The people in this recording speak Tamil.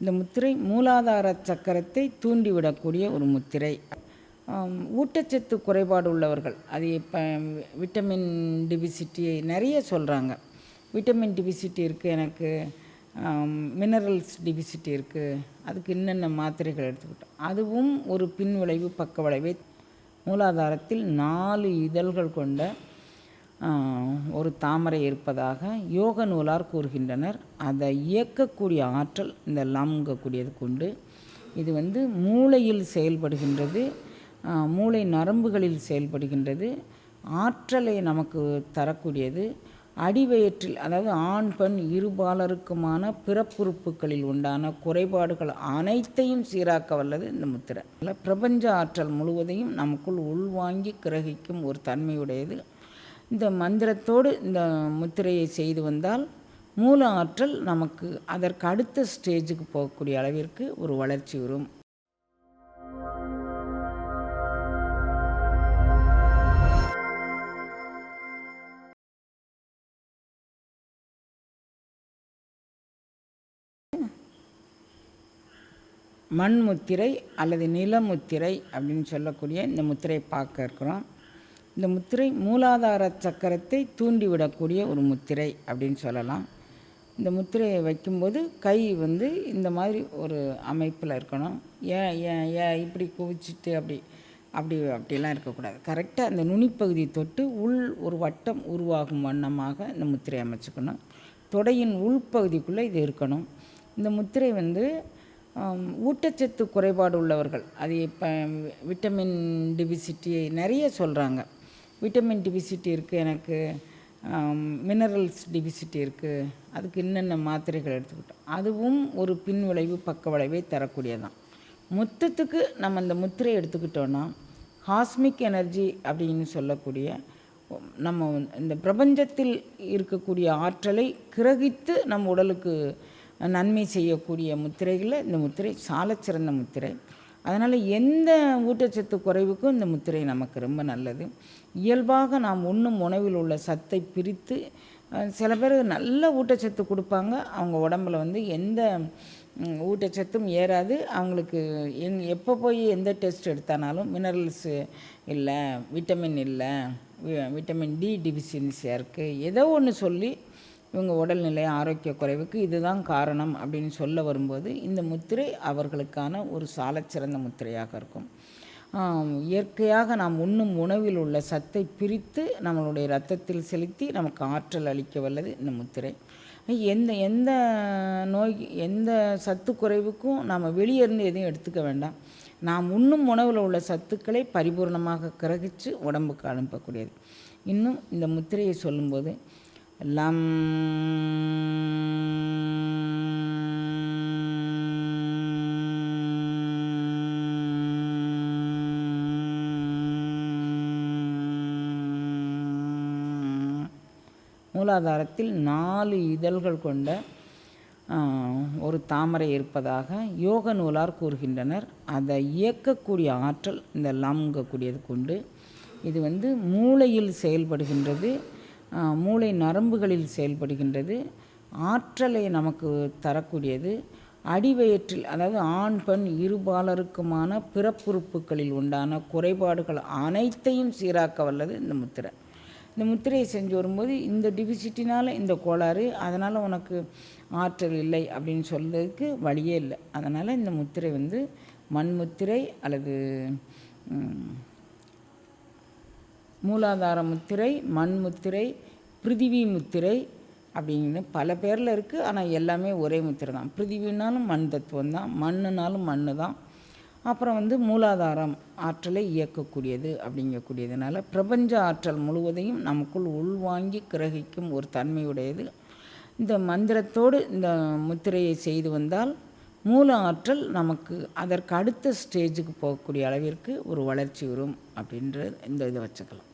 இந்த முத்திரை மூலாதார சக்கரத்தை தூண்டிவிடக்கூடிய ஒரு முத்திரை. ஊட்டச்சத்து குறைபாடு உள்ளவர்கள் அது இப்போ விட்டமின் டிபிசிட்டி நிறைய சொல்கிறாங்க விட்டமின் டிபிசிட்டி இருக்குது எனக்கு மினரல்ஸ் டிபிசிட்டி இருக்குது அதுக்கு என்னென்ன மாத்திரைகள் எடுத்துக்கிட்டோம்? அதுவும் ஒரு பின்விளைவு பக்க விளைவை மூலாதாரத்தில் நாலு இதழ்கள் கொண்ட ஒரு தாமரை இருப்பதாக யோக நூலார் கூறுகின்றனர். அதை இயக்கக்கூடிய ஆற்றல் இந்த லம்ங்கக்கூடியது கொண்டு இது வந்து மூளையில் செயல்படுகின்றது மூளை நரம்புகளில் செயல்படுகின்றது ஆற்றலை நமக்கு தரக்கூடியது. அடிவயிற்றில் அதாவது ஆண் பெண் இருபாலருக்குமான பிறப்புறுப்புகளில் உண்டான குறைபாடுகள் அனைத்தையும் சீராக்க வல்லது இந்த முத்திரை. பிரபஞ்ச ஆற்றல் முழுவதையும் நமக்குள் உள்வாங்கி கிரகிக்கும் ஒரு தன்மையுடையது. இந்த மந்திரத்தோடு இந்த முத்திரையை செய்து வந்தால் மூல ஆற்றல் நமக்கு அதற்கு அடுத்த ஸ்டேஜுக்கு போகக்கூடிய அளவிற்கு ஒரு வளர்ச்சி வரும். மண் முத்திரை அல்லது நில முத்திரை அப்படின்னு சொல்லக்கூடிய இந்த முத்திரையை பார்க்க இருக்கிறோம். இந்த முத்திரை மூலாதார சக்கரத்தை தூண்டிவிடக்கூடிய ஒரு முத்திரை அப்படின்னு சொல்லலாம். இந்த முத்திரையை வைக்கும்போது கை வந்து இந்த மாதிரி ஒரு அமைப்பில் இருக்கணும். ஏன் ஏன் ஏன் இப்படி குவிச்சிட்டு அப்படி அப்படி அப்படிலாம் இருக்கக்கூடாது. கரெக்டாக அந்த நுனிப்பகுதி தொட்டு உள் ஒரு வட்டம் உருவாகும் வண்ணமாக இந்த முத்திரை அமைச்சுக்கணும். தொடையின் உள்பகுதிக்குள்ளே இது இருக்கணும். இந்த முத்திரை வந்து ஊட்டச்சத்து குறைபாடு உள்ளவர்கள் அது இப்போ விட்டமின் டிபிசிட்டி நிறைய சொல்கிறாங்க விட்டமின் டிபிசிட்டி இருக்குது எனக்கு மினரல்ஸ் டிபிசிட்டி இருக்குது அதுக்கு என்னென்ன மாத்திரைகள் எடுத்துக்கிட்டோம்? அதுவும் ஒரு பின்விளைவு பக்க விளைவை தரக்கூடியதான் மொத்தத்துக்கு நம்ம இந்த முத்திரை எடுத்துக்கிட்டோன்னா காஸ்மிக் எனர்ஜி அப்படின்னு சொல்லக்கூடிய நம்ம இந்த பிரபஞ்சத்தில் இருக்கக்கூடிய ஆற்றலை கிரகித்து நம்ம உடலுக்கு நன்மை செய்யக்கூடிய முத்திரைகளில் இந்த முத்திரை சாலச்சிறந்த முத்திரை. அதனால் எந்த ஊட்டச்சத்து குறைவுக்கும் இந்த முத்திரை நமக்கு ரொம்ப நல்லது. இயல்பாக நாம் உண்ணும் உணவில் உள்ள சத்தை பிரித்து சில பேர் நல்ல ஊட்டச்சத்து கொடுப்பாங்க. அவங்க உடம்புல வந்து எந்த ஊட்டச்சத்தும் ஏறாது. அவங்களுக்கு எங் எப்போ போய் எந்த டெஸ்ட் எடுத்தானாலும் மினரல்ஸு இல்லை விட்டமின் இல்லை வி- விட்டமின் டி டிஃபிஷியன்சியாக இருக்குது ஏதோ ஒன்று சொல்லி இவங்க உடல்நிலை ஆரோக்கிய குறைவுக்கு இதுதான் காரணம் அப்படின்னு சொல்ல வரும்போது இந்த முத்திரை அவர்களுக்கான ஒரு சாலச்சிறந்த முத்திரையாக இருக்கும். இயற்கையாக நாம் உண்ணும் உணவில் உள்ள சத்தை பிரித்து நம்மளுடைய ரத்தத்தில் செலுத்தி நமக்கு ஆற்றல் அளிக்க வல்லது இந்த முத்திரை. எந்த எந்த நோய் எந்த சத்து குறைவுக்கும் நாம் வெளியே இருந்து எதையும் எடுத்துக்க வேண்டாம். நாம் உண்ணும் உணவில் உள்ள சத்துக்களை பரிபூர்ணமாக கிரகித்து உடம்புக்கு அனுப்பக்கூடியது. இன்னும் இந்த முத்திரையை சொல்லும்போது லம். மூலாதாரத்தில் நாலு இதழ்கள் கொண்ட ஒரு தாமரை இருப்பதாக யோக நூலார் கூறுகின்றனர். அதை இயக்கக்கூடிய ஆற்றல் இந்த லம்ங்கக்கூடியது கொண்டு இது வந்து மூளையில் செயல்படுகின்றது. மூளை நரம்புகளில் செயல்படுகின்றது. ஆற்றலை நமக்கு தரக்கூடியது. அடிவயிற்றில் அதாவது ஆண் பெண் இருபாலருக்குமான பிறப்புறுப்புகளில் உண்டான குறைபாடுகள் அனைத்தையும் சீராக்க வல்லது இந்த முத்திரை. இந்த முத்திரையை செஞ்சு வரும்போது இந்த டிபிசிட்டினால் இந்த கோளாறு அதனால் உனக்கு ஆற்றல் இல்லை அப்படின்னு சொல்கிறதுக்கு வழியே இல்லை. அதனால் இந்த முத்திரை வந்து மண் முத்திரை அல்லது மூலாதார முத்திரை மண் முத்திரை பிருத்திவி முத்திரை அப்படின்னு பல பேரில் இருக்குது ஆனால் எல்லாமே ஒரே முத்திரை தான். பிருத்திவினாலும் மண் தத்துவம் தான். மண்ணுனாலும் மண்ணு தான். அப்புறம் வந்து மூலாதாரம் ஆற்றலை இயக்கக்கூடியது அப்படிங்கக்கூடியதுனால பிரபஞ்ச ஆற்றல் முழுவதையும் நமக்குள் உள்வாங்கி கிரகிக்கும் ஒரு தன்மையுடையது. இந்த மந்திரத்தோடு இந்த முத்திரையை செய்து வந்தால் மூல ஆற்றல் நமக்கு அதற்கு அடுத்த ஸ்டேஜுக்கு போகக்கூடிய அளவிற்கு ஒரு வளர்ச்சி வரும் அப்படின்றது இந்த இதை வச்சுக்கலாம்.